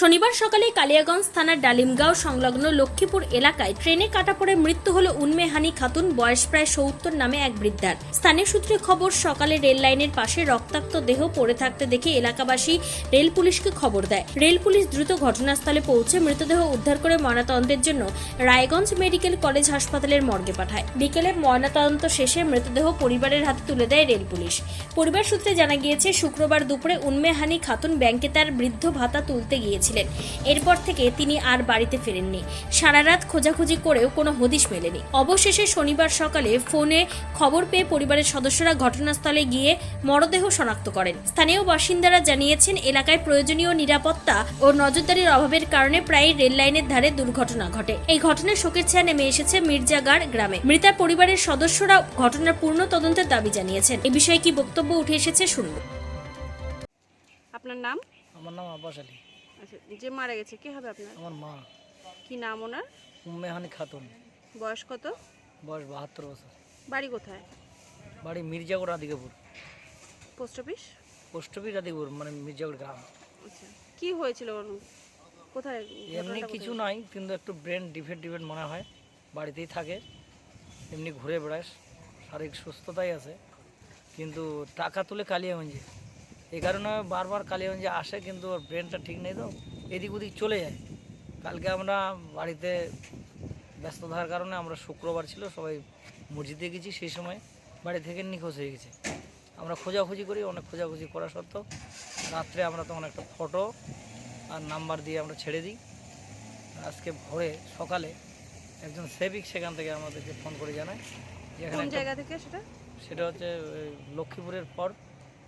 শনিবার সকালে কালিয়াগঞ্জ থানার ডালিমগাঁও সংলগ্ন লক্ষ্মীপুর এলাকায় ট্রেনে কাটা পড়ে মৃত্যু হল উন্মেহানি খাতুন, বয়স প্রায় সত্তর নামে এক বৃদ্ধার। স্থানীয় সূত্রে খবর, সকালে রেল লাইনের পাশে রক্তাক্ত দেহ পড়ে থাকতে দেখে এলাকাবাসী রেল পুলিশকে খবর দেয়। রেল পুলিশ দ্রুত ঘটনাস্থলে পৌঁছে মৃতদেহ উদ্ধার করে ময়নাতদন্তের জন্য রায়গঞ্জ মেডিকেল কলেজ হাসপাতালের মর্গে পাঠায়। বিকেলে ময়নাতদন্ত শেষে মৃতদেহ পরিবারের হাতে তুলে দেয় রেল পুলিশ। পরিবার সূত্রে জানা গিয়েছে, শুক্রবার দুপুরে উন্মেহানি খাতুন ব্যাংকে তার বৃদ্ধ ভাতা তুলতে গিয়েছিলেন এরপর থেকে তিনি আর বাড়িতে ফেরেননি। সারা রাত খোঁজাখুঁজি করেও কোনো হদিশ মেলেনি। অবশেষে শনিবার সকালে ফোনে খবর পেয়ে পরিবারের সদস্যরা ঘটনাস্থলে গিয়ে মরদেহ শনাক্ত করেন। স্থানীয় বাসিন্দারা জানিয়েছেন এলাকায় প্রয়োজনীয় নিরাপত্তা ও নজরদারির অভাবের কারণে প্রায় রেল লাইনের ধারে দুর্ঘটনা ঘটে। এই ঘটনায় শোকের ছায়া নেমে এসেছে মির্জাগার গ্রামে। মৃতার পরিবারের সদস্যরা ঘটনার পূর্ণ তদন্তের দাবি জানিয়েছেন। এ বিষয়ে কি বক্তব্য উঠে এসেছে শুনব আপনার নাম? আমার নাম আব্বাস আলী। আচ্ছা যে মারা গেছে কে হবে আপনার? আমার মা। কি নাম ওনার? উম্মেহানি খাতুন। বয়স কত? বয়স বাহাত্তর বছর। বাড়ি কোথায়? বাড়ি Mirzagarh Radhikapur post office? Post office Radhikapur মানে মির্জাগড় গ্রাম। আচ্ছা কি হয়েছিল ওর কোথায় এমনি কিছু নাই কিন্তু একটু ব্রেন ডিফেক্ট ডিফেক্ট মনে হয়। বাড়িতেই থাকে। এমনি ঘুরে বেড়ায়। শারীরিক সুস্থতাই আছে। কিন্তু টাকা তুলে কালিয়াগঞ্জে। এই কারণে বারবার কালিয়াগঞ্জে আসে কিন্তু ওর ব্রেনটা ঠিক নেই তো। এদিক ওদিক চলে যায়। কালকে আমরা বাড়িতে ব্যস্ত থাকার কারণে আমরা শুক্রবার ছিল সবাই মসজিদে গেছি সেই সময়। বাড়ি থেকে নিখোঁজ হয়ে গেছে। আমরা খোঁজাখুঁজি করি অনেক খোঁজাখুঁজি করা সত্ত্বেও রাত্রে আমরা তখন একটা ফটো আর নাম্বার দিয়ে আমরা ছেড়ে দিই। আজকে ভোরে সকালে একজন সেবিক সেখান থেকে আমাদেরকে ফোন করে জানায়। যে এখানে জায়গা থেকে সেটা? সেটা হচ্ছে ওই লক্ষ্মীপুরের পর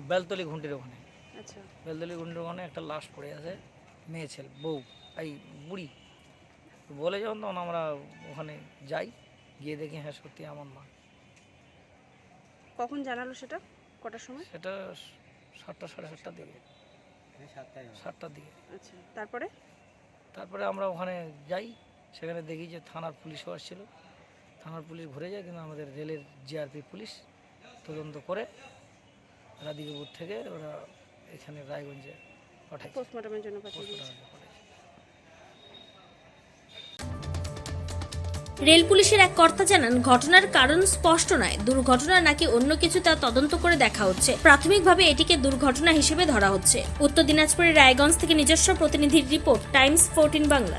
বেলতলি ঘুঁটির ওখানে। আচ্ছা। বেলতলি ঘুঁটির ওখানে একটা লাশ পড়ে আছে মেয়ে ছেলে বউ এই বুড়ি। তো বলে যখন তখন আমরা ওখানে যাই গিয়ে দেখি হ্যাঁ সত্যি আমার মা। কখন জানালো সেটা? কটার সময়? সেটা সাতটা সাড়ে সাতটার দিকে। সাতটার দিকে। আচ্ছা তারপরে? তারপরে আমরা ওখানে যাই সেখানে দেখি যে থানার পুলিশও আসছিল। থানার পুলিশ ঘুরে যায় কিন্তু আমাদের রেলের জিআরপি পুলিশ তদন্ত করে রাধিকাপুর থেকে ওরা এখানে রায়গঞ্জে পাঠায় পোস্টমর্টমের জন্য রেল পুলিশের এক কর্তা জানান ঘটনার কারণ স্পষ্ট নয়। দুর্ঘটনা নাকি অন্য কিছু তা তদন্ত করে দেখা হচ্ছে। প্রাথমিকভাবে এটিকে দুর্ঘটনা হিসেবে ধরা হচ্ছে। উত্তর দিনাজপুরের রায়গঞ্জ থেকে নিজস্ব প্রতিনিধির রিপোর্ট টাইমস ফোরটিন বাংলা।